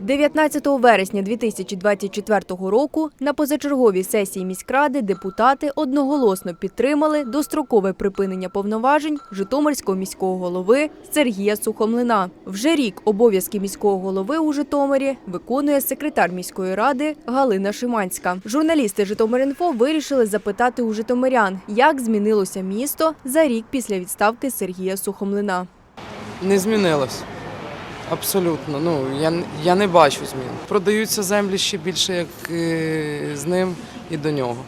19 вересня 2024 року на позачерговій сесії міськради депутати одноголосно підтримали дострокове припинення повноважень Житомирського міського голови Сергія Сухомлина. Вже рік обов'язки міського голови у Житомирі виконує секретар міської ради Галина Шиманська. Журналісти Житомиринфо вирішили запитати у житомирян, як змінилося місто за рік після відставки Сергія Сухомлина. Не змінилось. Абсолютно. Ну, я, я не бачу змін. Продаються землі ще більше, як е, з ним і до нього.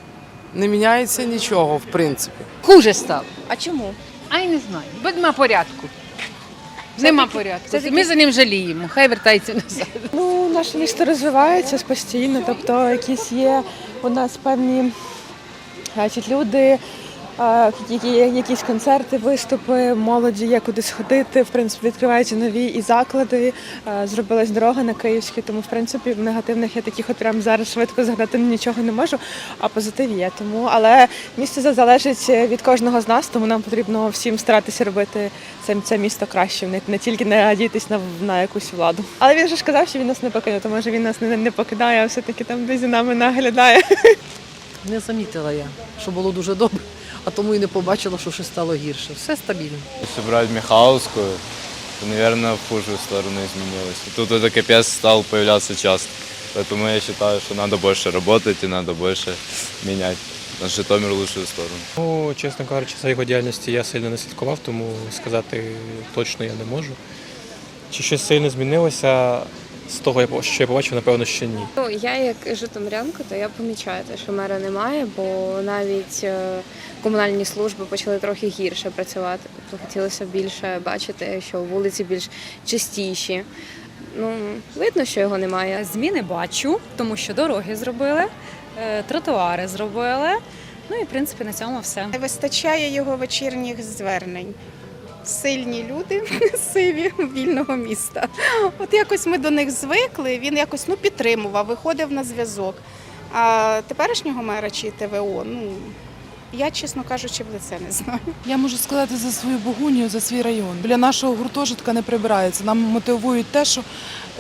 Не міняється нічого, в принципі. Хуже став. А чому? А я не знаю. Бо нема порядку. Нема порядку. Ми за ним жаліємо. Хай вертається назад. Ну, наше місто розвивається постійно, тобто якісь є у нас певні значить, люди, якісь концерти, виступи, молоді є куди сходити. В принципі, відкриваються нові і заклади. Зробилась дорога на Київській, тому в принципі негативних я таких от прямо зараз швидко згадати нічого не можу, а позитив є. Тому, але місто залежить від кожного з нас, тому нам потрібно всім старатися робити це, це місто кращим, не, не тільки не надіятись на, на якусь владу. Але він же ж казав, що він нас не покине, то може він нас не, не покидає, а все-таки там десь за нами наглядає. Не замітила я, що було дуже добре, а тому і не побачила, що щось стало гірше. Все стабільно. Если брать Михайловскую, то, наверное, в худшую сторону изменилось. И тут это капец стал появляться часто. Поэтому я считаю, что надо больше работать и надо больше менять наш Житомир в лучшую сторону. Ну, чесно кажучи, за його діяльності я сильно не слідкував, тому сказати точно я не можу. Чи щось сильно змінилося з того, що я побачив, напевно, ще ні. Ну, я як житомирянка, то я помічаю те, що мера немає, бо навіть е, комунальні служби почали трохи гірше працювати. Тобто хотілося більше бачити, що вулиці більш чистіші. Ну, видно, що його немає. Зміни бачу, тому що дороги зробили, е, тротуари зробили. Ну і в принципі на цьому все. Не вистачає його вечірніх звернень. Сильні люди, сиві вільного міста. От якось ми до них звикли, він якось ну, підтримував, виходив на зв'язок. А теперішнього мера чи ТВО, ну я, чесно кажучи, в лице не знаю. Я можу сказати за свою Богунію, за свій район. Біля нашого гуртожитка не прибирається. Нам мотивують те, що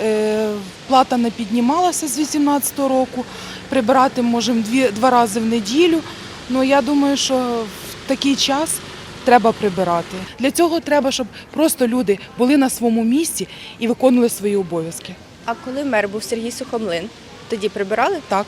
е, плата не піднімалася з 2018 року. Прибирати можемо дві, два рази в неділю. Ну я думаю, що в такий час треба прибирати. Для цього треба, щоб просто люди були на своєму місці і виконували свої обов'язки. А коли мер був Сергій Сухомлин, тоді прибирали? Так.